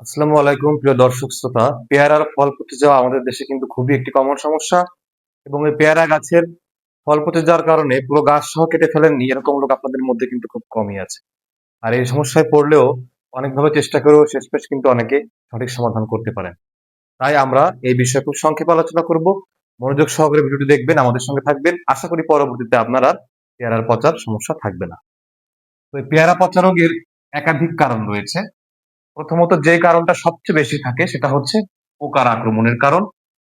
আসসালামু আলাইকুম, প্রিয় দর্শক শ্রোতা। পেয়ারার ফল পচে যাওয়া আমাদের দেশে কিন্তু খুবই একটি কমন সমস্যা। এবং এই পেয়ারা গাছের ফল পচে যাওয়ার কারণে পুরো গাছ সহ কেটে ফেলেননি, এরকম লোক আপনাদের মধ্যে কিন্তু খুব কমই আছে। আর এই সমস্যায় পড়লেও অনেকভাবে চেষ্টা করেও শেষমেশ কিন্তু অনেকে সঠিক সমাধান করতে পারেন। তাই আমরা এই বিষয়ে খুব সংক্ষেপে আলোচনা করব। মনোযোগ সহকারে ভিডিওটি দেখবেন, আমাদের সঙ্গে থাকবেন। আশা করি পরবর্তীতে আপনার আর পেয়ারার পচার সমস্যা থাকবে না। তো পেয়ারা পচা রোগের একাধিক কারণ রয়েছে। প্রথমত যে কারণটা সবচেয়ে বেশি থাকে সেটা হচ্ছে পোকার আক্রমণের কারণ।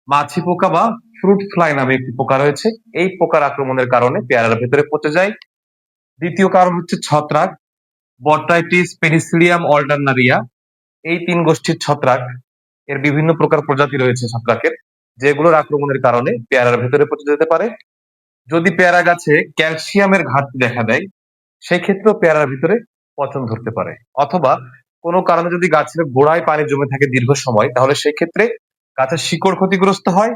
মাছি পোকা বা ফ্রুট ফ্লাই নামে একটি পোকা রয়েছে। এই পোকার আক্রমণের কারণে পেয়ারার ভেতরে পচে যায়। দ্বিতীয় কারণ হচ্ছে ছত্রাক বট্রাইটিস পেনিসিলিয়াম অল্টারনারিয়া। এই তিন গোষ্ঠীর ছত্রাক এর বিভিন্ন প্রকার প্রজাতি রয়েছে ছত্রাকের, যেগুলোর আক্রমণের কারণে পেয়ারার ভেতরে পচে যেতে পারে। যদি পেয়ারা গাছে ক্যালসিয়ামের ঘাটতি দেখা দেয় সেই ক্ষেত্রেও পেয়ারার ভিতরে পচন ধরতে পারে। অথবা কোনো কারণে যদি গাছের গোড়ায় পানি জমে থাকে দীর্ঘ সময়, তাহলে সেই ক্ষেত্রে গাছের শিকড় ক্ষতিগ্রস্ত হয়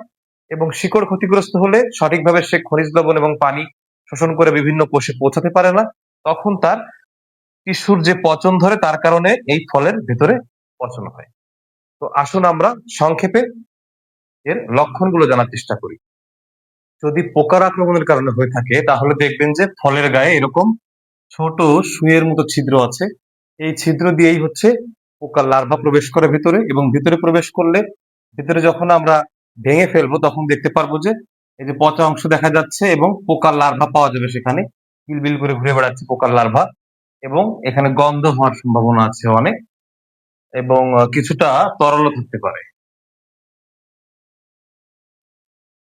এবং শিকড় ক্ষতিগ্রস্ত হলে সঠিকভাবে সে খনিজ লবণ এবং পানি শোষণ করে বিভিন্ন কোষে পৌঁছাতে পারে না। তখন তার টিস্যুর যে পচন ধরে, তার কারণে এই ফলের ভেতরে পচন হয়। তো আসুন আমরা সংক্ষেপে এর লক্ষণগুলো জানার চেষ্টা করি। যদি পোকার আক্রমণের কারণে হয়ে থাকে, তাহলে দেখবেন যে ফলের গায়ে এরকম ছোট সুইয়ের মতো ছিদ্র আছে। এই ছিদ্র দিয়েই হচ্ছে পোকার লার্ভা প্রবেশ করে ভিতরে এবং ভিতরে প্রবেশ করলে ভিতরে যখন আমরা ভেঙে ফেলব তখন দেখতে পারব যে এই যে পচা অংশ দেখা যাচ্ছে এবং পোকার লার্ভা পাওয়া যাবে সেখানে। বিলবিল করে ঘুরে বেড়াচ্ছে পোকার লার্ভা এবং এখানে গন্ধ হওয়ার সম্ভাবনা আছে অনেক এবং কিছুটা তরল থাকতে পারে।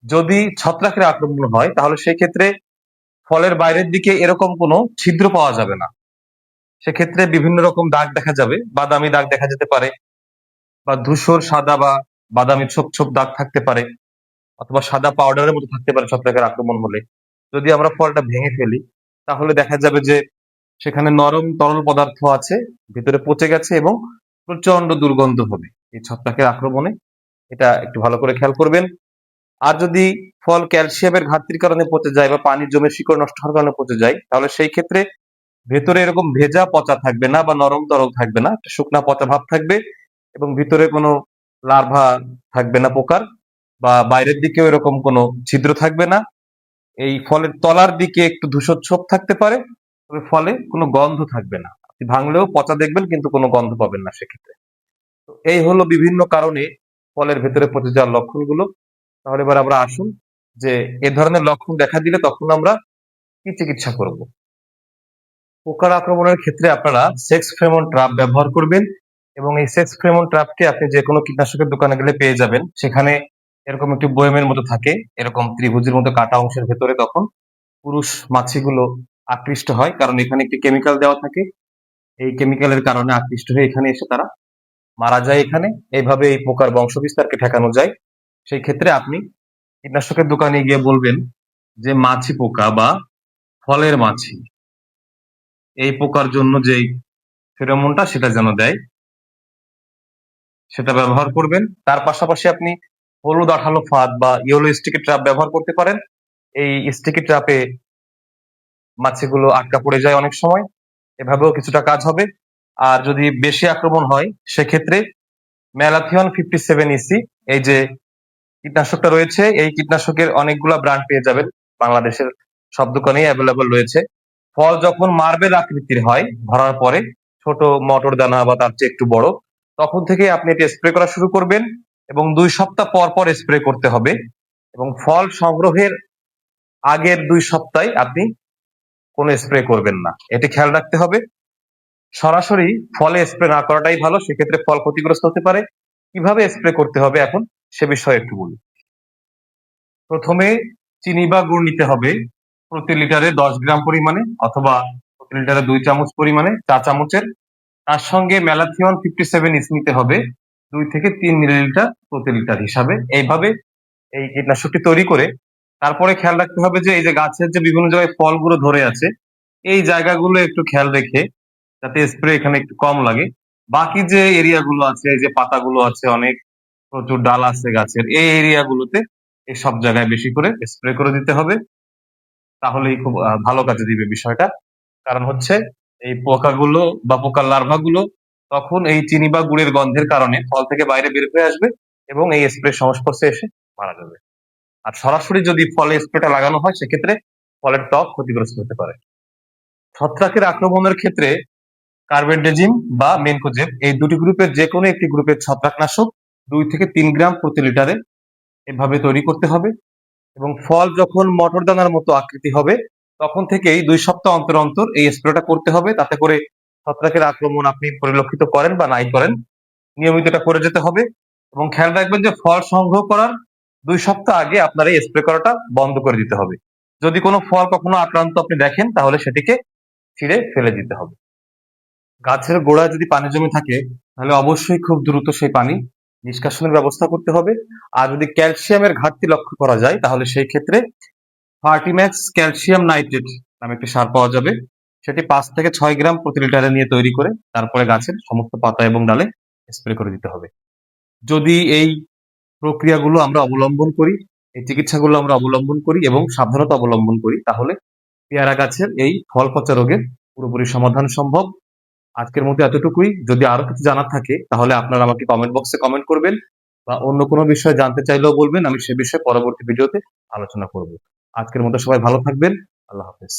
যদি ছত্রাকের আক্রমণ হয় তাহলে সেই ক্ষেত্রে ফলের বাইরের দিকে এরকম কোনো ছিদ্র পাওয়া যাবে না। সেক্ষেত্রে বিভিন্ন রকম দাগ দেখা যাবে, বাদামি দাগ দেখা যেতে পারে বা ধূসর, সাদা বা বাদামি ছোপ ছোপ দাগ থাকতে পারে অথবা সাদা পাউডারের মতো থাকতে পারে ছত্রাকের আক্রমণ হলে যদি আমরা ফলটা ভেঙে ফেলি, তাহলে দেখা যাবে যে সেখানে নরম তরল পদার্থ আছে, ভিতরে পচে গেছে এবং প্রচণ্ড দুর্গন্ধ হবে এই ছত্রাকের আক্রমণে। এটা একটু ভালো করে খেয়াল করবেন। আর যদি ফল ক্যালসিয়ামের ঘাটতির কারণে পচে যায় বা পানির জমে শিকড় নষ্ট হওয়ার কারণে পচে যায়, তাহলে সেই ক্ষেত্রে ভেতরে এরকম ভেজা পচা থাকবে না বা নরম তরল থাকবে না শুকনা পচা ভাব থাকবে এবং ভিতরে কোনো লার্ভা থাকবে না পোকার বা বাইরের দিকেও এরকম কোনো ছিদ্র থাকবে না। এই ফলের তলার দিকে একটু ধূসর ছোপ থাকতে পারে, তবে ফলে কোনো গন্ধ থাকবে না। আপনি ভাঙলেও পচা দেখবেন, কিন্তু কোনো গন্ধ পাবেন না সেক্ষেত্রে। তো এই হলো বিভিন্ন কারণে ফলের ভেতরে পচে যাওয়ার লক্ষণগুলো। তাহলে এবার আমরা আসুন যে এ ধরনের লক্ষণ দেখা দিলে তখন আমরা কি চিকিৎসা করব? পোকার আক্রমণের ক্ষেত্রে আপনারা সেক্স ফ্রেমন ট্রাপ ব্যবহার করবেন এবং এই সেক্স ফ্রেমন ট্রাপটি আপনি যে কোনো কীটনাশকের দোকানে গেলে পেয়ে যাবেন। সেখানে এরকম একটি বয়মের মতো থাকে, এরকম ত্রিভুজের মতো কাটা অংশের ভেতরে তখন পুরুষ মাছিগুলো আকৃষ্ট হয়, কারণ এখানে একটি কেমিক্যাল দেওয়া থাকে। এই কেমিক্যালের কারণে আকৃষ্ট হয়ে এখানে এসে তারা মারা যায় এখানে। এইভাবে এই পোকার বংশবিস্তারকে ঠেকানো যায়। সেই ক্ষেত্রে আপনি কীটনাশকের দোকানে গিয়ে বলবেন যে মাছি পোকা বা ফলের মাছি। এই পোকার জন্য যেই ফেরোমনটা সেটা যেন দেয়, সেটা ব্যবহার করবেন। তার পাশাপাশি আপনি হলুদ আঠালো ফাঁদ বা ইয়েলো স্টিকি ট্রাপ ব্যবহার করতে পারেন। এই স্টিকি ট্রাপে মাছিগুলো আটকা পড়ে যায় অনেক সময়। এভাবেও কিছুটা কাজ হবে। আর যদি বেশি আক্রমণ হয়, সেক্ষেত্রে ম্যালাথিয়ন ফিফটি সেভেন ইসি এই যে কীটনাশকটা রয়েছে, এই কীটনাশকের অনেকগুলা ব্র্যান্ড পেয়ে যাবেন। বাংলাদেশের সব দোকানেই অ্যাভেলেবল রয়েছে। ফল যখন মার্বেল আকৃতির হয়, ধরার পরে ছোট মটর দানা বা তার চেয়ে একটু বড়, তখন থেকে আপনি এটি স্প্রে করা শুরু করবেন এবং দুই সপ্তাহ পর পর স্প্রে করতে হবে এবং ফল সংগ্রহের আগের দুই সপ্তাহে আপনি কোনো স্প্রে করবেন না। এটি খেয়াল রাখতে হবে। সরাসরি ফলে স্প্রে না করাটাই ভালো, সেক্ষেত্রে ফল ক্ষতিগ্রস্ত হতে পারে। কীভাবে স্প্রে করতে হবে এখন, সে বিষয়ে একটু বলি প্রথমে চিনি বা গুড় নিতে হবে। প্রতি লিটারে দশ গ্রাম পরিমাণে অথবা প্রতি লিটারে দুই চামচ পরিমাণে চা চামচের। তার সঙ্গে ম্যালাথিয়ন ফিফটি সেভেন ইস নিতে হবে দুই থেকে তিন মিলিলিটার প্রতি লিটার হিসাবে। এইভাবে এই কীটনাশকটি তৈরি করে তারপরে খেয়াল রাখতে হবে যে এই যে গাছের যে বিভিন্ন জায়গায় ফলগুলো ধরে আছে, এই জায়গাগুলো একটু খেয়াল রেখে যাতে স্প্রে এখানে একটু কম লাগে। বাকি যে এরিয়াগুলো আছে, এই যে পাতাগুলো আছে অনেক, প্রচুর ডাল আছে গাছের, এই এরিয়াগুলোতে এই সব জায়গায় বেশি করে স্প্রে করে দিতে হবে। তাহলেই খুব ভালো কাজে দিবে বিষয়টা। কারণ হচ্ছে এই পোকাগুলো বা পোকার লার্ভাগুলো তখন এই চিনি বা গুড়ের গন্ধের কারণে ফল থেকে বাইরে বের হয়ে আসবে এবং এই স্প্রে সংস্পর্শে এসে মারা যাবে। আর সরাসরি যদি ফলে স্প্রেটা লাগানো হয়, সেক্ষেত্রে ফলের ত্বক ক্ষতিগ্রস্ত হতে পারে। ছত্রাকের আক্রমণের ক্ষেত্রে কার্বেন্ডেজিম বা মেনকোজেব এই দুটি গ্রুপের যে কোনো একটি গ্রুপের ছত্রাকনাশক দুই থেকে তিন গ্রাম প্রতি লিটারে এভাবে তৈরি করতে হবে। এবং ফল যখন মটর দানার মতো আকৃতি হবে, তখন থেকেই দুই সপ্তাহ অন্তর অন্তর এই স্প্রেটা করতে হবে। তাতে করে ছত্রাকের আক্রমণ আপনি পরিলক্ষিত করেন বা নাই করেন, নিয়মিত এটা করে যেতে হবে। এবং খেয়াল রাখবেন যে ফল সংগ্রহ করার দুই সপ্তাহ আগে আপনার এই স্প্রে করাটা বন্ধ করে দিতে হবে। যদি কোনো ফল কখনো আক্রান্ত আপনি দেখেন, তাহলে সেটিকে ছিঁড়ে ফেলে দিতে হবে। গাছের গোড়ায় যদি পানি জমে থাকে, তাহলে অবশ্যই খুব দ্রুত সেই পানি নিষ্কাশনের ব্যবস্থা করতে হবে। আর যদি ক্যালসিয়ামের ঘাটতি লক্ষ্য করা যায়, তাহলে সেই ক্ষেত্রে ফার্টিম্যাক্স ক্যালসিয়াম নাইট্রেট নামে একটি সার পাওয়া যাবে। সেটি পাঁচ থেকে ছয় গ্রাম প্রতি লিটারে নিয়ে তৈরি করে তারপরে গাছের সমস্ত পাতা এবং ডালে স্প্রে করে দিতে হবে। যদি এই প্রক্রিয়াগুলো আমরা অবলম্বন করি, এই চিকিৎসাগুলো আমরা অবলম্বন করি এবং সাবধানতা অবলম্বন করি, তাহলে পেয়ারা গাছের এই ফল পচা রোগের পুরোপুরি সমাধান সম্ভব। আজকের মধ্যে এতটুকুই। যদি আরও কিছু জানার থাকে, তাহলে আপনারা আমাকে কমেন্ট বক্সে কমেন্ট করবেন বা অন্য কোনো বিষয়ে জানতে চাইলেও বলবেন, আমি সে বিষয়ে পরবর্তী ভিডিওতে আলোচনা করব। আজকের মতো সবাই ভালো থাকবেন। আল্লাহ হাফেজ।